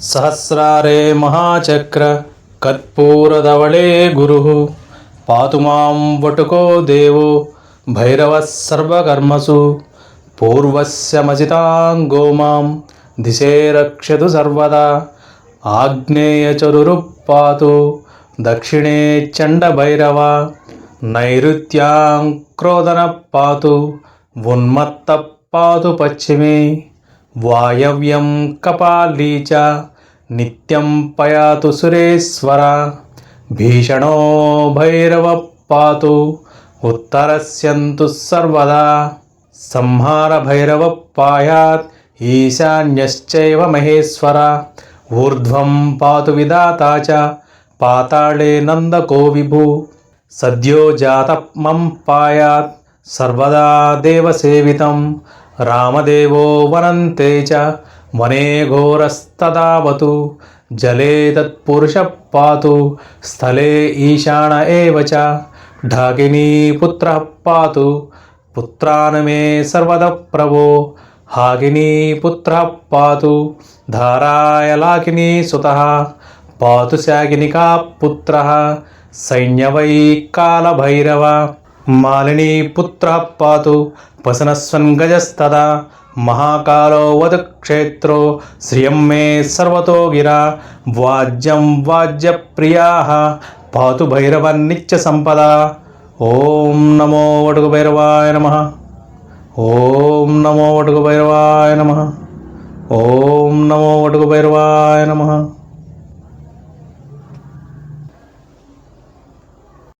సహస్రారే మహాచక్ర కర్పూరధవళే గురు. పాతు మాం వటుకో దేవో భైరవ సర్వకర్మసు. పూర్వస్యమజితాంగో మాం దిశే రక్షతు సర్వదా. ఆగ్నేయచరురు పాతు దక్షిణే చండభైరవ. నైరుత్యాం క్రోధన పాతు ఉన్మత్త పాతు పశ్చిమే. వాయవ్యం కపాలీ చ నిత్యం పయాతు సురేశ్వర. భీషణో భైరవ పాతు ఉత్తరస్యంతు సర్వదా. సంహార భైరవ పాయాత్ ఈశాన్యశ్చైవ మహేశ్వర. ఊర్ధ్వం పాతు విధాతా చ పాతాళే నందకో విభు. సద్యో జాత మం పాయాత్ సర్వదా దేవసేవితం రామదేవో వనంతే చ వనే ఘోరస్తదావతు జలే తత్పురుష పాతు స్థలే ఈశాన ఏవ చ ఢాకినీ పుత్ర పాతు పుత్రానమే సర్వద ప్రభో హాగినీ పుత్ర పాతు ధారాయలాకినీ సుత పాతు శాకినికా పుత్ర సైన్యవై కాలభైరవ. మాలినీ పుత్ర పాతు వసనస్వన్ గజస్తదా మహాకాలో వదక్షేత్రో శ్రియం మే సర్వతో గిరా వాజ్యం వాజ్యప్రియా పాతు భైరవన్నిత్య సంపద. ఓం నమో వటుకు భైరవాయ నమ. ఓం నమో వటుకు భైరవాయ నమ. ఓం నమో వటుకు భైరవాయ నమ.